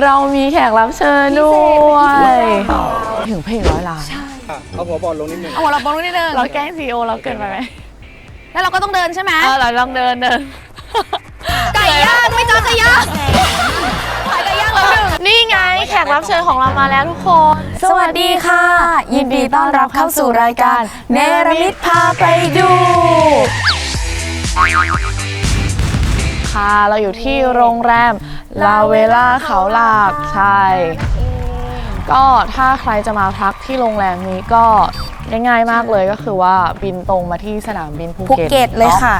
เรามีแขกรับเชิญด้วยถึงเพลงร้อยล้านอะเอาหัวบอลลงนิดนึงเอาหัวเราบงนิดนึงเราแกล้งซีโอเราเกินไปไหมแล้วเราก็ต้องเดินใช่ไหมเออเราลองเดินเดินไก่ย่างไม่เจอไก่ย่างขายไก่ย่างแล้วหนึ่งนี่ไงแขกรับเชิญของเรามาแล้วทุกคน สวัสดีค่ะ ยินดีต้อนรับเข้าสู่รายการเนรมิตพาไปดูค่ะเราอยู่ที่โรงแรม ลาเวล่าเขาหลากใช่ ก็ถ้าใครจะมาพักที่โรงแรมนี้ก็ง่ายๆมากเลยก็คือว่าบินตรงมาที่สนามบินภูภูเก็ตเก็ตเลยนาค่ะ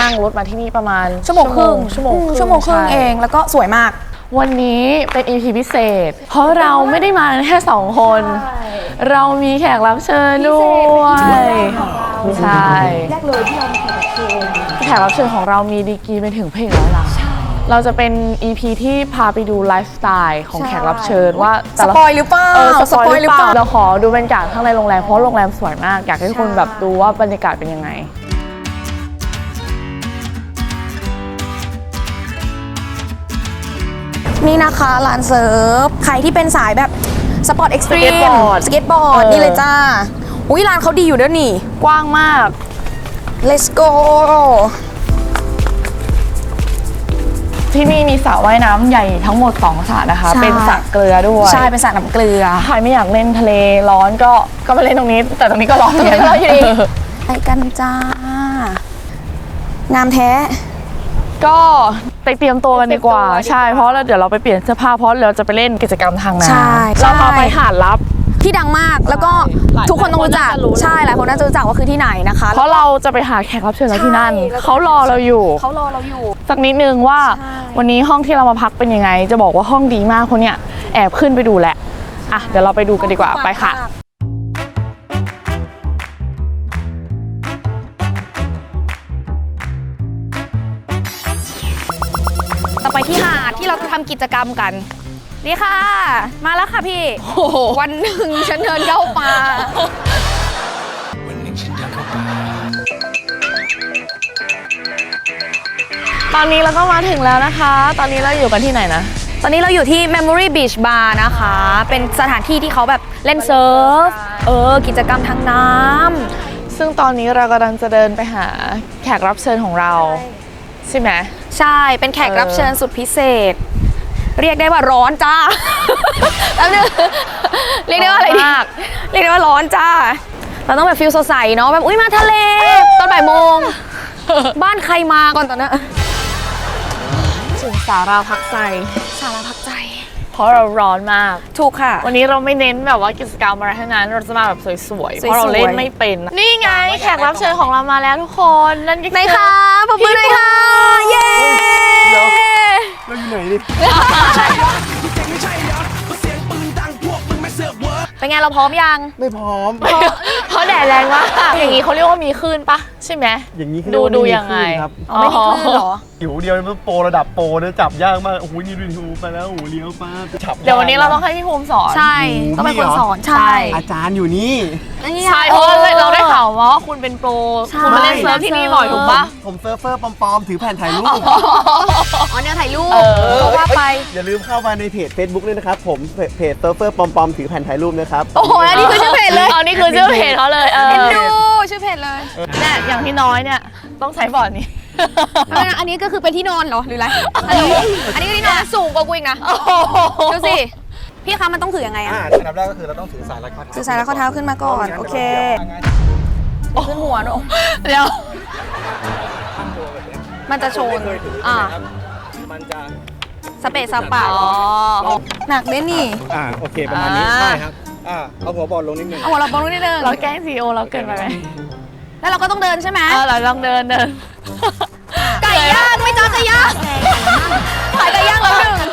นั่งรถมาที่นี่ประมาณชั่วโมงครึ่งชั่วโมงอืมชั่วโมงครึ่งใช่ เอง แล้วก็สวยมาก วันนี้เป็น EP พิเศษ เพราะเราไม่ได้มาแค่สองคน เรามีแขกรับเชิญด้วยใช่แรกเลยที่เรามีแขกรับเชิญของเรามีดีกรีเป็นถึงเพลงร้อยล้านเราจะเป็น EP ที่พาไปดูไลฟ์สไตล์ของแขกรับเชิญว่าสแต่ละปอยหรือเปล่าเออสปอยหรือเปล่าเราขอดูบรรยากาศข้างในโรงแรมเพราะโรงแรมสวยมาก อยากให้คนแบบดูว่าบรรยากาศเป็นยังไง นี่นะคะร้านเซิร์ฟ ใครที่เป็นสายแบบสปอร์ตเอ็กซ์ตรีม Skateboard สเก็ตบอร์ดเออ นี่เลยจ้า อุ้ยร้านเขาดีอยู่ด้วยนี่ กว้างมาก let's go ที่นี่มีสระว่ายน้ำใหญ่ทั้งหมด2สระนะคะ ใช่ เป็นสระเกลือด้วยใช่เป็นสระน้ำเกลือ ใครไม่อยากเล่นทะเลร้อนก็ก็มาเล่นตรงนี้ แต่ตรงนี้ก็ร้อนเหมือนกันร้อนอยู่ดีไปกันจ้า งามแท้ ก็ไปเตรียมตัวกันดีกว่า ใช่เพราะเราเดี๋ยวเราไปเปลี่ยนเสื้อผ้าเพราะเราจะไปเล่นกิจกรรมทางน้ใช่ำเราพาใช่ไปหาดลับ ที่ดังมากแล้วก็หลายทุกคนต้องรู้จักหลายคนน่าจะรู้ ใช่หลายคนน่าจะรู้จักว่าคือที่ไหนนะคะเพราะเราจะไปหาแขกรับเชิญเราที่นั่น ใช่แล้วก็เขารอเราอยู่ เขารอเราอยู่ สักนิดนึงว่าใช่ วันนี้ห้องที่เรามาพักเป็นยังไง จะบอกว่าห้องดีมากคนเนี่ยแอบขึ้นไปดูแหละอะเดี๋ยวเราไปดูกันดีกว่าไปค่ะต่ ที่หาดที่เราจะทำกิจกรรมกัน นี่ค่ะ มาแล้วค่ะพี่วันหนึ่งฉันเดินเข้าป่าตอนนี้เราก็มาถึงแล้วนะคะ ตอนนี้เราอยู่กันที่ไหนนะ ตอนนี้เราอยู่ที่ Memory Beach Bar นะคะ เป็นสถานที่ที่เขาแบบเล่นเซิร์ฟ เออ กิจกรรมทางน้ำซึ่งตอนนี้เรากำลังจะเดินไปหาแขกรับเชิญของเรา ใช่ไหม ใช่เป็นแขกเออรับเชิญสุดพิเศษ เรียกได้ว่าร้อนจ้าแป๊บนึงเรียกได้ว่าอะไรดีมากเรียกได้ว่าร้อนจ้า เราต้องแบบฟิลสดใสเนาะแบบอุ้ยมาทะเลตอนบ่ายโมง บ้านใครมาก่อนตอนนั้นถึงสาราพักใจสาราพักใจ เพราะเราร้อนมาก ถูกค่ะ วันนี้เราไม่เน้นแบบว่ากิจกรรมอะไรทั้งนั้นเราจะมาแบบสวยๆ เพราะเราเล่นไม่เป็น นี่ไงแขกรับเชิญของเรามาแล้วทุกคน นั่นก็คือไหนคะ ปรบมือหน่อยค่ะ เย้เราอยู่ไหนดิเป็นไงเราพร้อมยัง ไม่พร้อม เพราะแดดแรงมากอย่างนี้เขาเรียกว่ามีคลื่นปะ ใช่ไหม อย่างนี้คือดูเรียกว่าดูไม่มียังไงคลื่นครับอ๋อไม่มีคลื่นเหรอหิวเดียวมันโปรระดับโปรเนี่ยจับยากมากโอ้โหนี่ดูดูไปแล้วโอ้โหเลี้ยวป้าจับเดี๋ยววันนี้เราต้องให้พี่ภูมิสอน ใช่ ต้องเป็นคนสอน ใช่อาจารย์อยู่นี่ ใช่เพราะว่าเราได้ข่าวมาว่าคุณเป็นโปร ใช่ คุณมาเล่นเซิร์ฟที่นี่บ่อยถูกปะ ผมเซิร์ฟเฟอร์ปลอมๆ ถือแผ่นถ่ายรูปอ๋อเนี่ยถ่ายรูปเออเขาว่าไป อย่าลืมเข้ามาในเพจ Facebook ด้วยนะครับ ผมเพจเพจเซิร์ฟเฟอร์ปลอมๆ ถือแผ่นถ่ายรูปนะครับ โอ้โหอันนี้คือชื่อเพจเลย อันนี้คือชื่อเพจเขาเลย เออเอ็นดูชื่อเพจเลย เนี่ยอย่างพี่น้อยเนี่ยต้องใช้บอร์ดนี้ เอานะอันนี้ก็คือเป็นที่นอนเหรอหรืออะไรอันนี้อันนี้ก็ที่นอนสูงกว่ากูอีกนะดูสิพี่คะมันต้องถือยังไงอะอ่าอันดับแรกก็คือเราต้องถือสายรัดข้อเท้าถือสายแล้วข้อเท้าขึ้นมาก่อนโอเคขึ้นหัวเนอะเดี๋ยวมันจะโชนเคยถืออ่านะครับมันจะ สเปซสปะหนักเด้นี่อ่า โอเค ประมาณนี้ อ่า ใช่ครับ อ่า เอาหัวบอลลงนิดนึงเอาหัวเราบอลนิดนึงเราแกล้งซีโอเราเกินไปไหม แล้วเราก็ต้องเดินใช่ไหมเออเราลองเดินเดินไก่ย่างไม่เจอไก่ย่างขายไก่ย่างแล้วหนึ่ง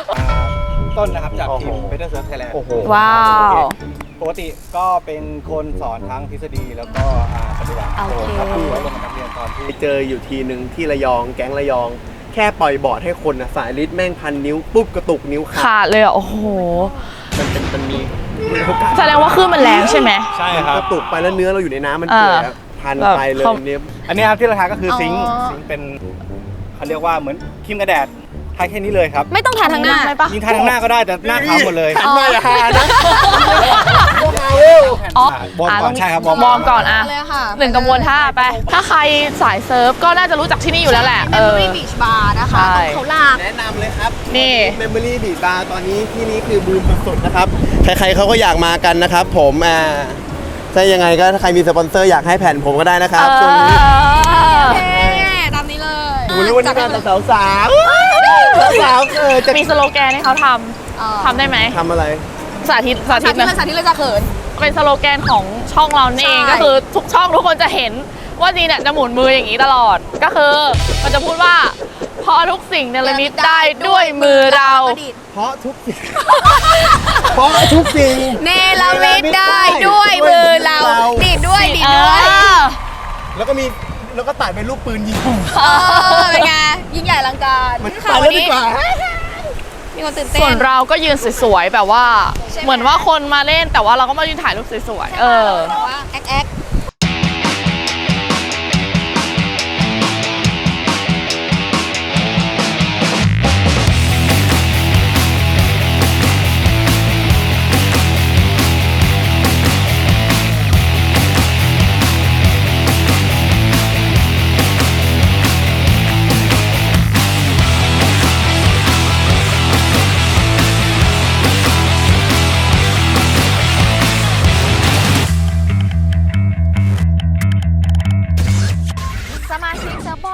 ต้นนะครับจากทีมเ e เ e อร์เซิร์ฟไทยแลนด์ว้าว ปกติก็เป็นคนสอนทั้งทฤษฎีแล้วก็อ่าปฏิบัติโอเค ครับผู้ไว้ลงกับนักเรียนตอนที่เจออยู่ทีหนึ่งที่ระยองแก๊งระยอง แค่ปล่อยบอร์ดให้คนนะสายลิดแม่งพันนิ้วปุ๊บกระตุกนิ้วขาดขาดเลยอะโอ้โห มันเป็นมันมีมันโอกาสแสดงว่าคลื่นมันแรงใช่ไหม ใช่ครับกระตุกไปแล้วเนื้อเราอยู่ในน้ำมันอ่าเปื่อยอะพ พันแบบไปเลยเขา เนี่ยอันนี้ครับที่เราทาก็คือซิงค์อ๋อซิงค์เป็นเขาเรียกว่าเหมือนครีมกระแดดทาแค่นี้เลยครับไม่ต้องทาทางหน้าได้ปะ ยิงทาทางหน้าก็ได้แต่หน้าขาวหมดเลยหันมาอย่าหานะพวกเราเวลอ๋อ วอร์มก่อนใช่ครับวอร์มวอร์มก่อนอะเลยค่ะหนึ่งกระบวนท่าไป ถ้าใครสายเซิร์ฟก็น่าจะรู้จักที่นี่อยู่แล้วแหละเออ Memory Beach Bar นะคะใช่ ตรงเขาหลาก แนะนำเลยครับ นี่ เมมโมรี่บีบาร์ตอนนี้ที่นี่คือบูมสุดๆนะครับ ใครๆเขาก็อยากมากันนะครับผมอ่า ถ้ายังไงก็ถ้าใครมีสปอนเซอร์อยากให้แผ่นผมก็ได้นะครับช่วงนี้เท่ตามนี้เลยดูแล้ววันนี้มาแต่สาวสาวสาวๆเออจะมีสโลแกนให้เขาทเอ่อำทำได้ไหมทำอะไร สาธิตสาธิสาตธิตนะเลยสาธิตเลยจะเขินเป็นสโลแกนของช่องเรานี่เองใช่ก็คือทุกช่องทุกคนจะเห็นว่าจีเนี่ยจะหมุนมืออย่างนี้ตลอดก็คือ มันจะพูดว่าเพราะทุกสิ่งเนรมิตได้ด้วยมือเราประดิษฐ์ เพราะทุกสิ่ง เพราะทุกสิ่งเนรมิตได้ด้วยมือเราดีดด้วยดีดเอด้วยอแล้วก็มีแล้วก็ตัดเป็นรูปปืนยิงเออเป็นไงยิ่งใหญ่อลังการมันค่ะตายวัแล้วนดีนี้กว่ามีคนตื่นเต้น ส่วนเราก็ยืนสวยๆแบบว่า ใช่ไหม เหมือนว่าคนมาเล่นแต่ว่าเราก็มายืนถ่ายรูปสวยๆเออ แต่ว่าแอ๊กแอ๊ก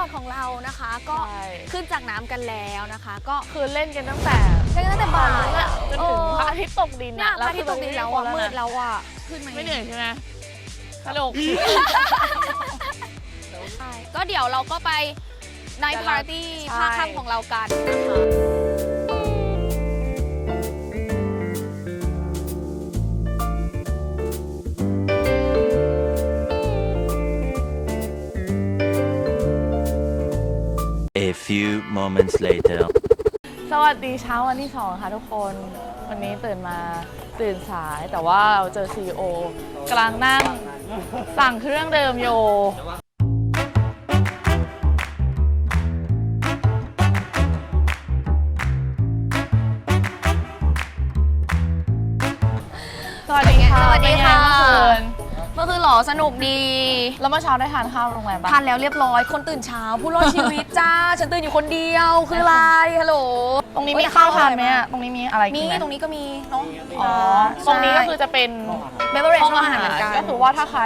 อร์ดของเรานะคะ ก็ใช่ ขึ้นจากน้ำกันแล้วนะคะ ก็คือเล่นกันตั้งแต่เล่นกันตั้งแต่บ่ายอะจนถึงพระอาทิตย์ตกดินเนี่ยอะพระอาทิตย์ตกดินแล้วอะมืดแล้วอะขึ้นมาไม่เหนื่อยใช่ไหมสนุกใช่ก็เดี๋ยวเราก็ไปในปาร์ตี้ใช่ภาคค่ำของเรากันนะคะ A few moments later. สวัสดีเช้าวันที่สองค่ะทุกคน วันนี้ตื่นมาตื่นสายแต่ว่าเราเจอซีโอกำลังนั่งสั่งเครื่องเดิมโย สนุกดี แล้วเมื่อเช้าได้ทานข้าวโรงแรมปะทานแล้วเรียบร้อย คนตื่นเช้าผู้รอดชีวิตจ้า ฉันตื่นอยู่คนเดียว คืออะไร ฮัลโหล ตรงนี้มีข้าวทานไหมอะตรงนี้มีอะไรมีกินไหมตรงนี้ก็มีเนาะอ๋อตรงนี้ก็คือจะเป็นเบเบอร์เรจห้องอาอาหาหารรเหมือนกันก็คือว่าถ้าใคร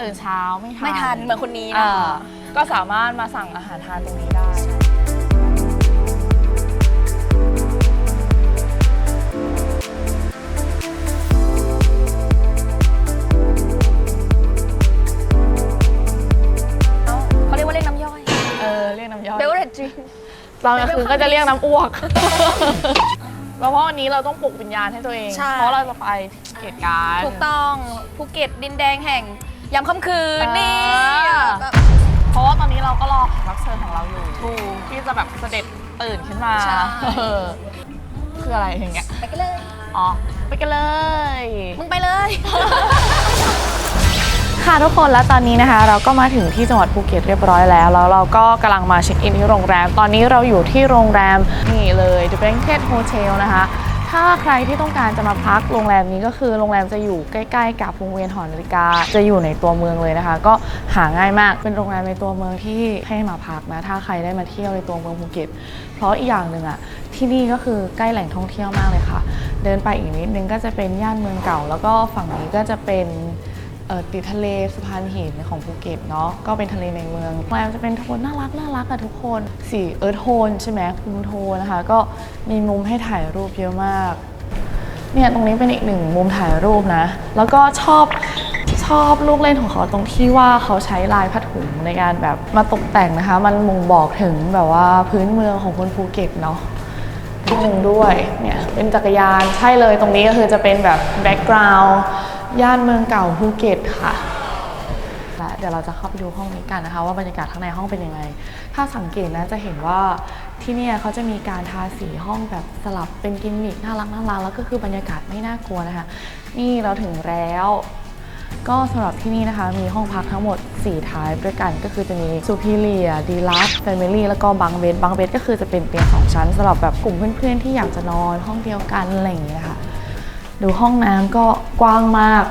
ตื่นเช้าไม่ทันไม่ทันเหมือนคนนี้นะอ่าคะก็สามารถมาสั่งอาหารทานตรงนี้ได้ ตอนกลางคืนก็จะเรียกน้ำอ้วกเพราะว่าวันนี้เราต้องปลุกวิญญาณให้ตัวเอง ใช่ เพราะเราจะไปเหตุการณ์ ถูกต้องภูเก็ตดินแดงแห่งยามค่ำคืนนี่อ่า แบบ เพราะว่าตอนนี้เราก็รอแขกรับเชิญของเราอยู่ถูกที่จะแบบเสด็จตื่นขึ้นมาใช่ เออคืออะไรอย่างเงี้ย ไปกันเลย อ๋อ ไปกันเลย มึงไปเลย ค่ะทุกคนแล้วตอนนี้นะคะ เราก็มาถึงที่จังหวัดภูเก็ตเรียบร้อยแล้ว แล้วเราก็กำลังมาเช็คอินที่โรงแรม ตอนนี้เราอยู่ที่โรงแรมนี่เลย The Blanket Hotel นะคะ ถ้าใครที่ต้องการจะมาพักโรงแรมนี้ก็คือโรงแรมจะอยู่ใกล้ๆ กับวงเวียนหอนาฬิกา จะอยู่ในตัวเมืองเลยนะคะ ก็หาง่ายมากเป็นโรงแรมในตัวเมืองที่ให้มาพักนะถ้าใครได้มาเที่ยวในตัวเมืองภูเก็ต เพราะอีกอย่างหนึ่งอะที่นี่ก็คือใกล้แหล่งท่องเที่ยวมากเลยค่ะ เดินไปอีกนิดนึงก็จะเป็นย่านเมืองเก่า แล้วก็ฝั่งนี้ก็จะเป็น ติดทะเลสะพานหินของภูเก็ตเนาะก็เป็นทะเลในเมืองโรงแรมจะเป็นโทนน่ารักน่ารักอะทุกคนสีเอิร์ธโทนใช่ไหมคุมโทนนะคะ ก็มีมุมให้ถ่ายรูปเยอะมากเนี่ยตรงนี้เป็นอีกหนึ่งมุมถ่ายรูปนะ แล้วก็ชอบชอบลูกเล่นของเขาตรงที่ว่าเขาใช้ลายผ้าถุงในการแบบมาตกแต่งนะคะ มันม่งบอกถึงแบบว่าพื้นเมืองของคนภูเก็ตเนาะนิดนึงด้วยเนี่ยเป็นจักรยานใช่เลยตรงนี้ก็คือจะเป็นแบบแบ็กกราวด์ ย่านเมืองเก่าภูเก็ตค่ะและเดี๋ยวเราจะเข้าไปดูห้องนี้กันนะคะ ว่าบรรยากาศข้างในห้องเป็นยังไง ถ้าสังเกตนะจะเห็นว่าที่นี่เขาจะมีการทาสีห้องแบบสลับเป็นกิมมิคน่ารักน่ารักแล้วก็คือบรรยากาศไม่น่ากลัวนะคะ นี่เราถึงแล้ว ก็สำหรับที่นี่นะคะ มีห้องพักทั้งหมด 4ทายด้วยกันก็คือจะมี Superior Deluxe Family แล้วก็บังเบดบังเบดก็คือจะเป็นเตียง2ชั้นสำหรับแบบกลุ่มเพื่อนๆที่อยากจะนอนห้องเดียวกันอะไรอย่างเงี้ยค่ะ ดูห้องน้ำก็กว้างมาก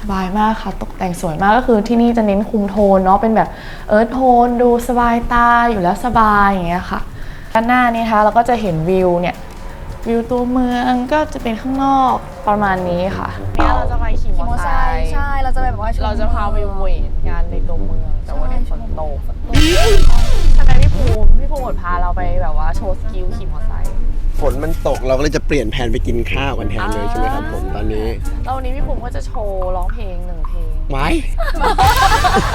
สบายมากค่ะ ตกแต่งสวยมากก็คือที่นี่จะเน้นคุมโทนเนาะเป็นแบบเอิร์ธโทนดูสบายตาอยู่แล้วสบายอย่างเงี้ยค่ะ ด้านหน้านี่นะคะเราก็จะเห็นวิวเนี่ยวิวตัวเมืองก็จะเป็นข้างนอกประมาณนี้ค่ะเนี่ยเราจะไปขี่มอเตอร์ไซค์ใช่เราจะแบบว่าชมเราจะพาไปเวทงานในตัวเมือง แต่ว่าในฝนตกใช่ไหมพี่ภูมิพี่ภูมิพาเราไปแบบว่าโชว์สกิลขี่มอเตอร์ไซค์ ฝนมันตกเราก็เลยจะเปลี่ยนแผนไปกินข้าวกันแทนเลยใช่ไหมครับผมตอนนี้แล้ววันนี้พี่ภูมิก็จะโชว์ร้องเพลงหนึ่งเพลงไว้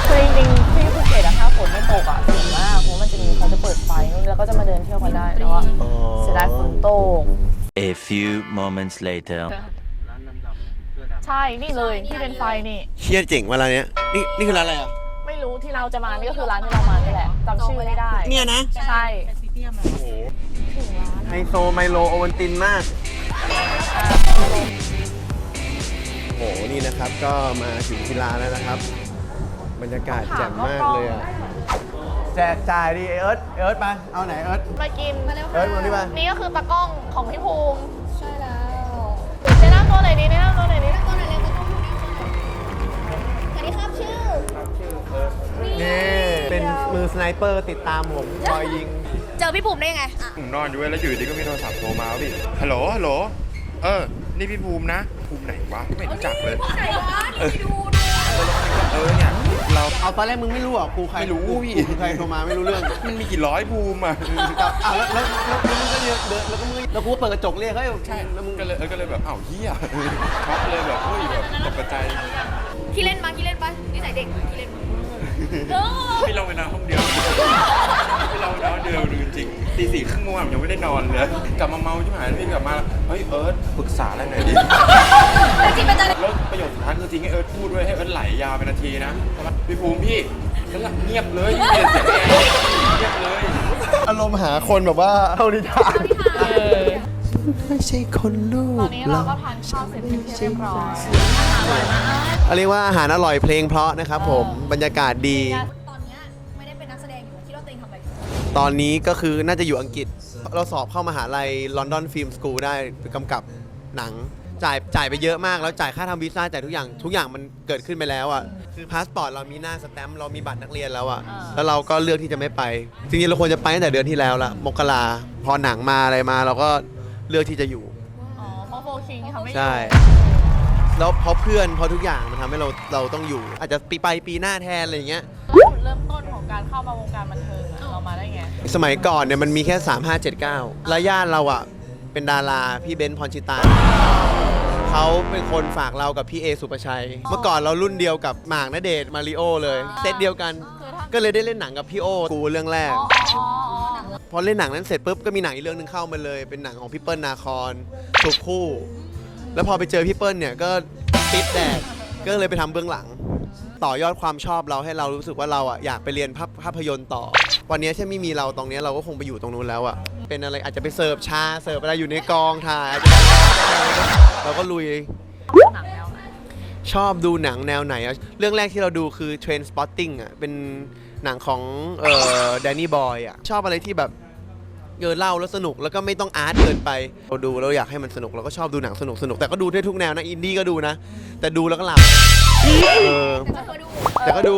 คือจริงๆที่ภูเก็ตอะถ้าฝนไม่ตกอะสวยมากเพราะมันจะมีเขาจะเปิดไฟนู่นแล้วก็จะมาเดินเที่ยวกันได้แต่ว่าอ๋อเสียดายฝนตก A few moments later. ใช่นี่เลยที่เป็นไฟนี่เชี่ยเจ๋งเวลาเนี้ยนี่นี่คือร้านอะไรอะไม่รู้ที่เราจะมานี่ก็คือร้านที่เรามานี่แหละจำชื่อไม่ได้ เนี่ยนะใช่ ไฮโซไมโลโอวันตินมากโอ้โหนี่นะครับก็มาถึงที่ร้านแล้วนะครับ บรรยากาศแจ่มมากเลยอะแจกจ่ายดิเอิร์ธเอิร์ธมาเอาไหนเอิร์ธ มากินเอิร์ธมาดิมา นี่ก็คือตากล้องของพี่ภูมิใช่แล้วแนะนำตัวหน่อยดิแนะนำตัวหน่อยดิตัวไหนเร็วก็ต้องดูนี่สวัสดีครับชื่อ นี่เป็นมือสไนเปอร์ติดตามผมคอยยิง เจอพี่บุ๋มได้ยังไงอะผมนอนอยู่เว้ยแล้วอยู่ดีก็มีโทรศัพท์โทรมาว่าพี่ฮัลโหลฮัลโหลเออ นี่พี่ภูมินะ ภูมิไหนวะไม่รู้จักเลยไหนวะเออเออเนี่ยเรา เอาตอนแรกมึงไม่รู้เหรอะครูใครไม่รู้พี่ครูใครโทรมาไม่รู้เรื่องมันมีกี่ร้อยภูมิอะอะแล้วแล้วแล้วแล้วมึงก็เดินเดินแล้วก็มึงแล้วกูก็เปิดกระจกเรียกเฮ้ยใช่แล้วมึงก็เลยเออก็เลยแบบอ้าวเฮียช็อกเลยแบบเฮ้ยแบบตกใจ ขี้เล่นมาขี้เล่นปะนิสัยเด็กขี้เล่นมาพี่เราเวลาห้องเวานผมยังไม่ได้นอนเลยกลับมาเมาใช่ไหมพี่กลับมาเฮ้ยเอิร์ธปรึกษาอะไรหน่อยดิเป็นจริงเป็นจังแล้วประโยคสุดท้ายคือจริงให้เอิร์ธพูดด้วยให้เอิร์ธไหลยาวเป็นนาทีนะพี่ภูมิพี่แล้วเงียบเลยเงียบเสียงแกเงียบเลยอารมณ์หาคนแบบว่าเอานิทานไม่ใช่คนลูตอกนนี้เราก็ทานข้าวเสร็จเป็นที่เรียบร้อยเขาเรียกว่าอาหารอร่อยเพลงเพราะนะครับผมบรรยากาศดี ตอนเนี้ยไม่ได้เป็นนักแสดงอยู่คิดว่าตัวเองทำอะไรตอนนี้ก็คือน่าจะอยู่อังกฤษ เราสอบเข้ามหาลัยลอนดอนฟิล์มสกูลได้ไปกำกับหนัง จ่ายจ่ายไปเยอะมากแล้วจ่ายค่าทำวีซ่าจ่ายทุกอย่างทุกอย่างมันเกิดขึ้นไปแล้วอะคือพาสปอร์ตเรามีหน้าสแตมป์เรามีบัตรนักเรียนแล้วอะอ่าแล้วเราก็เลือกที่จะไม่ไปจริงๆเราควรจะไปตั้งแต่เดือนที่แล้วละมกราพอหนังมาอะไรมา เราก็เลือกที่จะอยู่ อ๋อเพราะโฟคิงทำไม่อยู่ใช่ แล้วเพราะเพื่อนเพราะทุกอย่างมันทำให้เราเราต้องอยู่ อาจจะปีไปปีหน้าแทนอะไรอย่างเงี้ยแล้วจุดเริ่มต้นของการเข้ามาวงการบันเทิง สมัยก่อนเนี่ยมันมีแค่ 3579 แล้วญาติเราอะ เป็นดาราพี่เบนซ์พรชิตา เขาเป็นคนฝากเรากับพี่เอสุปชัย เมื่อก่อนเรารุ่นเดียวกับหมากณเดชน์มาริโอเลยเซตเดียวกัน ก็เลยได้เล่นหนังกับพี่โอกูเรื่องแรก พอเล่นหนังนั้นเสร็จปุ๊บก็มีหนังอีกเรื่องหนึงเข้ามาเลย เป็นหนังของพี่เปิ้ลนาคอนสุขคู่ แล้วพอไปเจอพี่เปิ้ลเนี่ยก็ติดแดดก็เลยไปทำเบื้องหลัง ต่อยอดความชอบเราให้เรารู้สึกว่าเราอะอยากไปเรียนภาพภาพยนตร์ต่อ วันนี้ถ้าไม่มีเราตรงนี้เราก็คงไปอยู่ตรงนู้นแล้วอะเป็นอะไรอาจจะไปเสิร์ฟชาเสิร์ฟอะไรอยู่ในกองถ่ายเราก็ลุยหนังแนวไหนชอบดูหนังแนวไหนอะเรื่องแรกที่เราดูคือ Train Spotting อะเป็นหนังของเอ่อแดนนี่บอยอะชอบอะไรที่แบบ เออเล่าแล้วสนุกแล้วก็ไม่ต้องอาร์ตเกินไปเราดูแล้วอยากให้มันสนุกเราก็ชอบดูหนังสนุกสนุกแต่ก็ดูได้ทุกแนวนะอินดี้ก็ดูนะ แต่ดูแล้วก็หลับเออก็เคยดูแต่ก็ดู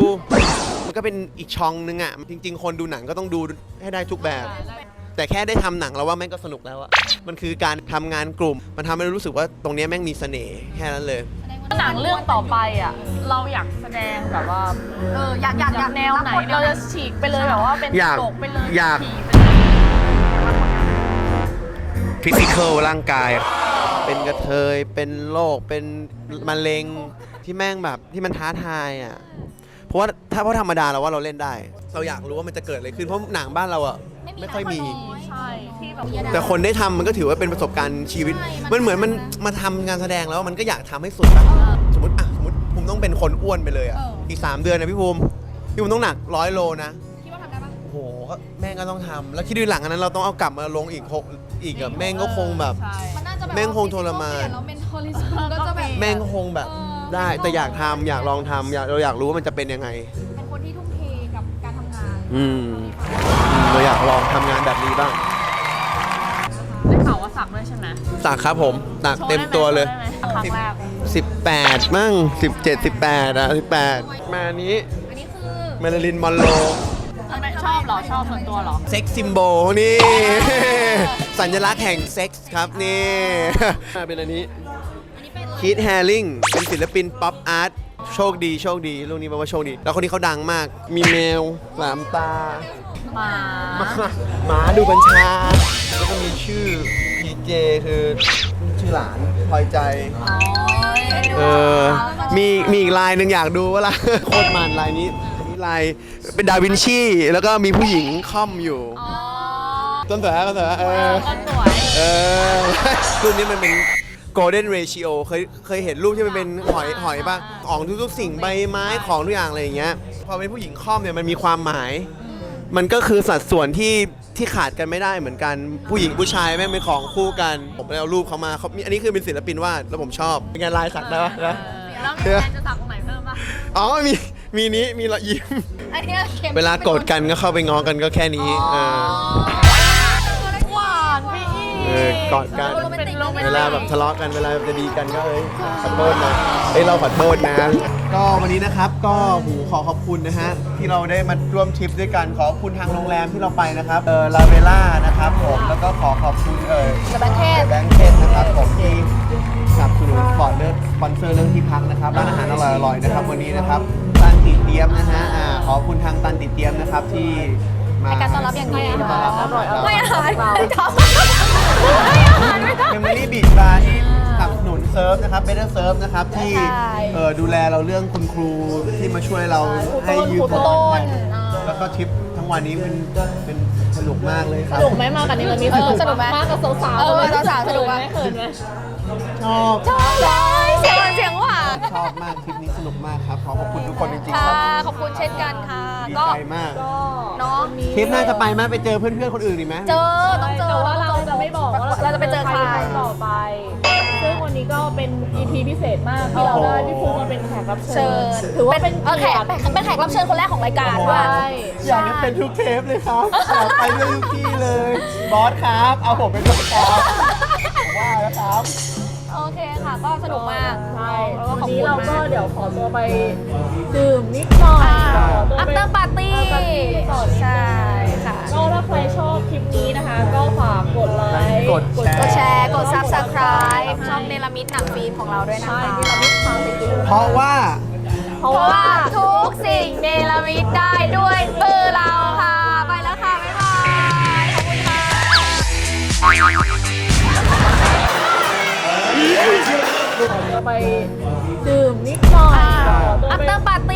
มันก็เป็นอีกช่องนึงอะจริง ๆ คนดูหนังก็ต้องดูให้ได้ทุกแบบ แต่แค่ได้ทำหนังเราว่าแม่งก็สนุกแล้วอะมันคือการทำงานกลุ่ม มันทำให้เรารู้สึกว่าตรงเนี้ยแม่งมีเสน่ห์แค่นั้นเลยหนังเรื่องต่อไปอะเราอยากแสดงแบบว่าเอออยากอยากอยากแนวไหนเราจะฉีกไปเลยแบบว่าเป็นอยากโกไปเลยอยากฉีไปเลย ฟิสิกอลร่างกาย เป็นกระเทย เป็นโรค เป็นมะเร็งที่แม่งแบบที่มันท้าทายอะ เพราะว่าถ้าเพราะธรรมดาเราว่าเราเล่นได้ เราอยากรู้ว่ามันจะเกิดอะไรขึ้น เพราะหนังบ้านเราอะไม่ค่อยมี ใช่ที่แบบแต่คนได้ทำมันก็ถือว่าเป็นประสบการณ์ชีวิต มันเหมือนมันมาทำงานแสดงแล้วมันก็อยากทำให้สุดอะสมมติอะสมมติภูมิต้องเป็นคนอ้วนไปเลยอะอีก 3 เดือนนะพี่ภูมิพี่ภูมิต้องหนักร้อยโลนะ คิดว่าทำได้ปะโอ้โหก็แม่งก็ต้องทำแล้วคิดดูหลังอันนั้นเราต้องเอากลับมาลงอีกหก อีกอะแม่งก็คงแบบ ใช่ มันน่าจะแบบแม่งคงทรมาน แล้วเมนทอลิสก็จะแบบแม่งก็คงแบบเออได้แต่อยากทำอยากลองทำอยากเราอยากรู้ว่ามันจะเป็นยังไง เป็นคนที่ทุ่มเทกับการทำงานอืม เราอยากลองทำงานแบบนี้บ้างได้ข่าวว่าสักด้วยใช่ไหมสักครับผมสักเต็มตัวเลย โชว์ได้ไหมโชว์ได้ไหมครั้งแรก18 มั่ง 17 18 อะ 18 มาอันนี้อันนี้คือ เมลลินมอนโลทำไมชอบ เหรอชอบส่วนตัวเหรอ เซ็กซิมโบนี่ สัญลักษณ์แห่งเซ็กส์ครับนี่เป็นอันนี้คีตแฮร์ริงเป็นศิลปินป๊อปอาร์ตโชคดีโชคดีลูกนี้แปลว่าโชคดี แล้วคนนี้เขาดังมาก มีแมวสามตา หมาหมาดูบัญชา แล้วก็มีชื่อ PJ คือชื่อหลานพลอยใจเออ มีมีอีกลายหนึ่งอยากดูว่าล่ะ โคตรมันลายนี้อันนี้ ลายเป็นดาวินชีแล้วก็มีผู้หญิงค่อมอยู่ต้นเสือต้นเสือเออ คนสวย เออ รุ่นนี้มันเป็น golden ratio เคยเคยเห็นรูปที่มันเป็นหอยหอยป่ะ ของทุกๆสิ่งใบไม้ของทุกอย่างอะไรอย่างเงี้ย พอเป็นผู้หญิงค่อมเนี่ยมันมีความหมาย มันก็คือสัดส่วนที่ที่ขาดกันไม่ได้เหมือนกัน ผู้หญิงผู้ชายแม่งเป็นของคู่กัน ผมไปเอารูปเขามาเขามีอันนี้คือเป็นศิลปินวาดแล้วผมชอบ เป็นไงลายสักได้ปะนะ แล้วมีแฟนจะสักตรงไหนเพิ่มป่ะ อ๋อมี มีนี้มีรอยยิ้ม อันนี้ข็มเวลาโกรธกันก็เข้าไปง้อกันก็แค่นี้เออหวานไปอีก เออกอดกัน เป็นโรแมนติก เวลาแบบทะเลาะกันเวลาจะดีกันก็เอ้ยขอโทษนะเอ้ยเราขอโทษนะ ก็วันนี้นะครับก็หูขอขอบคุณนะฮะที่เราได้มาร่วมทริปด้วยกันขอขอบคุณทางโรงแรมที่เราไปนะครับเออลาเวล่านะครับผมแล้วก็ขอขอบคุณเออ The Banquet แบงค์เทนนะครับผมที่สนับสนุนสปอร์ตเลือกสปอนเซอร์เรื่องที่พักนะครับร้านอาหารอร่อยๆนะครับวันนี้นะครับ ตันติเตียมนะฮะอ่าขอบคุณทางตันติเตียมนะครับที่มาให้การต้อนรับอย่างดีให้ต้อนรับอร่อยๆไม่อาหารไม่ทำไม่อาหารไม่ทำเมมโมรี่บีชบาร์ที่สนับสนุนเซิร์ฟนะครับเบเ t อร์เซิร์ฟนะครับที่ใช่เอ่อดูแลเราเรื่องคุณครูที่มาช่วยเราให้ยืมครูต้นแล้วก็ทริปทั้งวันนี้เป็นเป็นสนุกมากเลยครับสนุกไหมมากันนี่มันมีเออสนุกไหมมากกับสาวๆเออสาวๆสนุกไหม เขินไหม ชอบ ชอบเลยเสียงเสียงหวาน ชอบมากทริปนี้สนุกมากครับขอขอบคุณทุกคนจริงๆคค่ะรับขอบคุณเช่นกันค่ะ ดีก็ใจมากเนาะทริปหน่าจะไปไหมไปเจอเพื่อนๆคนอื่นดีไหม เจอต้องเจอแต่ว่าเราจะไม่บอกว่าเราจะไปเจอใครต่อไป ซึ่งวันนี้ก็เป็น EP พิเศษมากที่เราได้พี่ฟูมาเป็นแขกรับเชิเชิญญถือว่าเป็นเออแขกเป็นแขกรับเชิญคนแรกของรายการด้วยใช่อยากให้เป็นทุกเทปเลยครับอยากไปด้วยทุกที่เลย บอสครับ เอาผมเป็นตัวแทนผมว่าแล้วครับโอ เคค่ะ ก็สนุกมากใช่แล้วก็วันขอบนี้คุณเราก็มากเดี๋ยวขอตัวไปดื่มนิดหน่อยอัปเตอร์ปาร์ตี้ต่อนิดนึงใช่ค่ะ ก็ถ้าใครชอบคลิปนี้นะคะ ก็ฝากกดไลค์กดแชร์ กดแชร์ กด subscribe ช่องเนลมิดหนังฟิล์มของเราด้วยนะใช่คะที่เราไม่ฟังไปดูเพราะว่า เพราะเพราะว่าว่า ทุกสิ่งเนลมิดได้ด้วยมือ ไปดื่มนิดหน่อยอัปเตอร์ปาร์